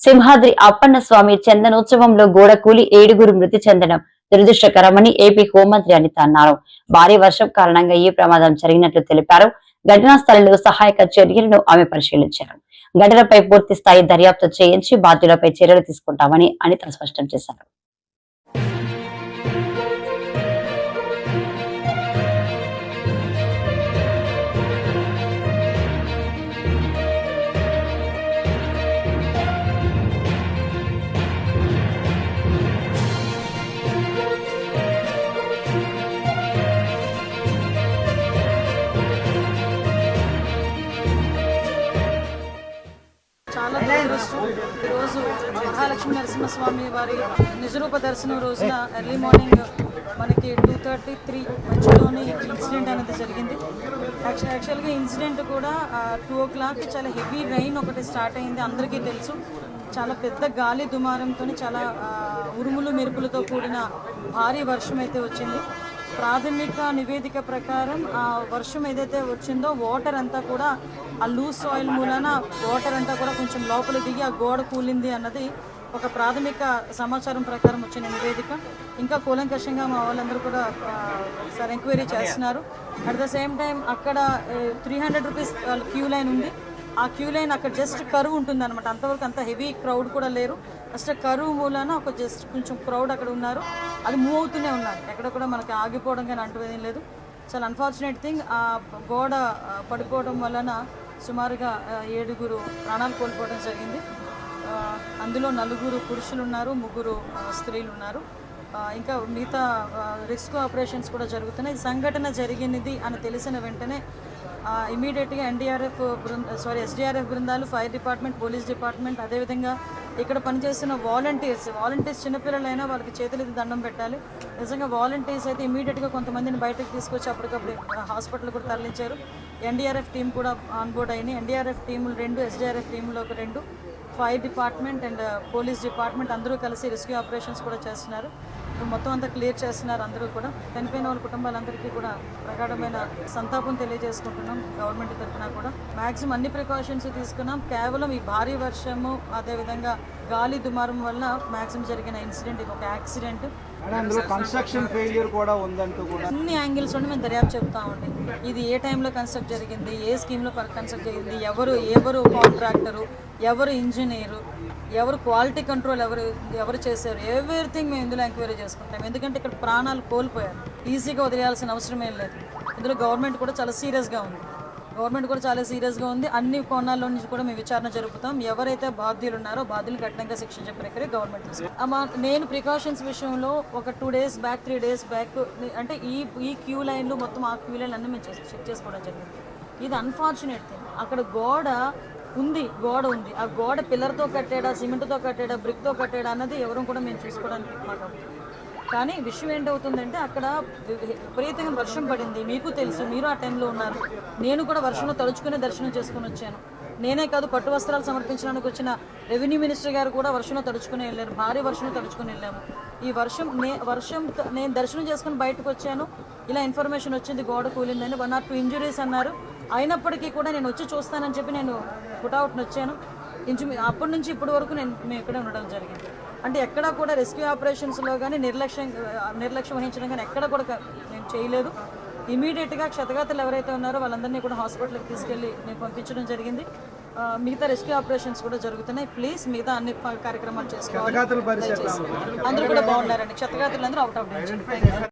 సింహాద్రి అప్పన్న స్వామి చందనోత్సవంలో గోడ కూలి ఏడుగురు మృతి చెందడం దురదృష్టకరమని ఏపీ హోంమంత్రి అనిత అన్నారు. భారీ వర్షం కారణంగా ఈ ప్రమాదం జరిగినట్లు తెలిపారు. ఘటనా స్థలంలో సహాయక చర్యలను ఆమె పరిశీలించారు. ఘటనపై పూర్తి స్థాయి దర్యాప్తు చేయించి బాధ్యులపై చర్యలు తీసుకుంటామని అనిత స్పష్టం చేశారు. ఈరోజు మహాలక్ష్మి నరసింహస్వామి వారి నిజరూప దర్శనం రోజున ఎర్లీ మార్నింగ్ మనకి టూ థర్టీ త్రీ మధ్యలోని ఇన్సిడెంట్ అనేది జరిగింది. యాక్చువల్ యాక్చువల్గా ఇన్సిడెంట్ కూడా టూ ఓ క్లాక్ చాలా హెవీ రైన్ ఒకటి స్టార్ట్ అయింది. అందరికీ తెలుసు. చాలా పెద్ద గాలి దుమారంతో చాలా ఉరుములు మెరుపులతో కూడిన భారీ వర్షం అయితే వచ్చింది. ప్రాథమిక నివేదిక ప్రకారం ఆ వర్షం ఏదైతే వచ్చిందో వాటర్ అంతా కూడా ఆ లూజ్ సాయిల్ మూలన వాటర్ అంతా కూడా కొంచెం లోపల దిగి ఆ గోడ కూలింది అన్నది ఒక ప్రాథమిక సమాచారం ప్రకారం వచ్చిన నివేదిక. ఇంకా కూలంకషంగా మా వాళ్ళందరూ కూడా సార్ ఎంక్వైరీ చేస్తున్నారు. అట్ ద సేమ్ టైం అక్కడ three hundred rupees queue line ఉంది. ఆ క్యూ లైన్ అక్కడ జస్ట్ కరువు ఉంటుంది అనమాట అంతవరకు అంత హెవీ క్రౌడ్ కూడా లేరు. జస్ట్ కరువు మూలన ఒక జస్ట్ కొంచెం క్రౌడ్ అక్కడ ఉన్నారు. అది మూవ్ అవుతూనే ఉన్నారు. ఎక్కడ కూడా మనకి ఆగిపోవడం కానీ అంటువేదేం లేదు. చాలా అన్ఫార్చునేట్ థింగ్ ఆ గోడ పడిపోవడం వలన సుమారుగా ఏడుగురు ప్రాణాలు కోల్పోవడం జరిగింది. అందులో నలుగురు పురుషులు ఉన్నారు ముగ్గురు స్త్రీలు ఉన్నారు. ఇంకా మిగతా రిస్క్ ఆపరేషన్స్ కూడా జరుగుతున్నాయి. సంఘటన జరిగినది అని తెలిసిన వెంటనే ఇమీడియట్గా ఎన్డీఆర్ఎఫ్ బృంద సారీ ఎస్డీఆర్ఎఫ్ బృందాలు ఫైర్ డిపార్ట్మెంట్ పోలీస్ డిపార్ట్మెంట్ అదేవిధంగా ఇక్కడ పనిచేస్తున్న వాలంటీర్స్ వాలంటీర్స్ చిన్నపిల్లలైనా వాళ్ళకి చేతులెత్తి దండం పెట్టాలి. నిజంగా వాలంటీర్స్ అయితే ఇమీడియట్గా కొంతమందిని బయటకు తీసుకొచ్చి అప్పటికప్పుడు హాస్పిటల్ కూడా తరలించారు. ఎన్డీఆర్ఎఫ్ టీం కూడా ఆన్బోర్డ్ అయినాయి. ఎన్డీఆర్ఎఫ్ టీములు రెండు ఎస్డీఆర్ఎఫ్ టీంలో ఒక రెండు. Fire department and police department అందరూ కలిసి రెస్క్యూ ఆపరేషన్స్ కూడా చేస్తున్నారు. ఇప్పుడు మొత్తం అంతా క్లియర్ చేస్తున్నారు అందరూ కూడా. చనిపోయిన వాళ్ళ కుటుంబాలందరికీ కూడా ప్రగాఢమైన సంతాపం తెలియజేసుకుంటున్నాం గవర్నమెంట్ తరఫున కూడా. మ్యాక్సిమం అన్ని ప్రికాషన్స్ తీసుకున్నాం. కేవలం ఈ భారీ వర్షము అదేవిధంగా గాలి దుమారం వల్ల మ్యాక్సిమం జరిగిన ఇన్సిడెంట్ ఇది ఒక యాక్సిడెంట్ అందులో కన్స్ట్రక్షన్ ఫెయిల్యూర్ కూడా ఉందంటూ కూడా. అన్ని యాంగిల్స్ నుండి మేము దర్యాప్తు చెప్తామండి ఇది ఏ టైంలో కన్స్ట్రక్ట్ జరిగింది ఏ స్కీమ్లో కన్స్ట్రక్ట్ జరిగింది ఎవరు ఎవరు కాంట్రాక్టరు ఎవరు ఇంజనీరు ఎవరు క్వాలిటీ కంట్రోల్ ఎవరు ఎవరు చేశారు ఎవ్రీథింగ్ మేము ఇందులో ఎంక్వైరీ చేసుకుంటాం. ఎందుకంటే ఇక్కడ ప్రాణాలు కోల్పోయారు. ఈజీగా వదిలేయాల్సిన అవసరం ఏం లేదు. ఇందులో గవర్నమెంట్ కూడా చాలా సీరియస్గా ఉంది. గవర్నమెంట్ కూడా చాలా సీరియస్గా ఉంది. అన్ని కోణాల్లో నుంచి కూడా మేము విచారణ జరుపుతాం. ఎవరైతే బాధ్యులు ఉన్నారో బాధ్యులు కఠినంగా శిక్షించే ప్రక్రియ గవర్నమెంట్ అమ్మా నేను ప్రికాషన్స్ విషయంలో ఒక two days back three days back అంటే ఈ ఈ క్యూ లైన్లు మొత్తం ఆ క్యూ లైన్ అన్నీ మేము చెక్ చేసుకోవడం జరిగింది. ఇది అన్ఫార్చునేట్ థింగ్ అక్కడ గోడ ఉంది గోడ ఉంది. ఆ గోడ పిల్లర్తో కట్టాడా సిమెంట్తో కట్టాడా బ్రిక్తో కట్టాడా అన్నది ఎవరు కూడా మేము చూసుకోవడానికి మాకు కానీ విషయం ఏంటవుతుందంటే అక్కడ విపరీతంగా వర్షం పడింది. మీకు తెలుసు మీరు ఆ టైంలో ఉన్నారు. నేను కూడా వర్షంలో తడుచుకునే దర్శనం చేసుకుని వచ్చాను. నేనే కాదు పట్టు వస్త్రాలు సమర్పించడానికి వచ్చిన రెవెన్యూ మినిస్టర్ గారు కూడా వర్షంలో తడుచుకుని వెళ్ళారు. భారీ వర్షంలో తడుచుకుని వెళ్ళాము. ఈ వర్షం నే వర్షం నేను దర్శనం చేసుకుని బయటకు వచ్చాను. ఇలా ఇన్ఫర్మేషన్ వచ్చింది గోడ కూలిందని. వన్ ఆర్ టూ ఇంజురీస్ అన్నారు. అయినప్పటికీ కూడా నేను వచ్చి చూస్తానని చెప్పి నేను పుట్అవుట్ని వచ్చాను. ఇంచు అప్పటి నుంచి ఇప్పటి వరకు నేను మేము ఇక్కడే ఉండడం జరిగింది. అంటే ఎక్కడా కూడా రెస్క్యూ ఆపరేషన్స్లో కానీ నిర్లక్ష్యం నిర్లక్ష్యం వహించడం కానీ ఎక్కడ కూడా మేము చేయలేదు. ఇమీడియట్గా క్షతగాతులు ఎవరైతే ఉన్నారో వాళ్ళందరినీ కూడా హాస్పిటల్కి తీసుకెళ్ళి నేను పంపించడం జరిగింది. మిగతా రెస్క్యూ ఆపరేషన్స్ కూడా జరుగుతున్నాయి. ప్లీజ్ మిగతా అన్ని కార్యక్రమాలు చేసుకోవాలి. అందరూ కూడా బాగున్నారండి. క్షతగాతులు అందరూ అవుట్ ఆఫ్ డేంజర్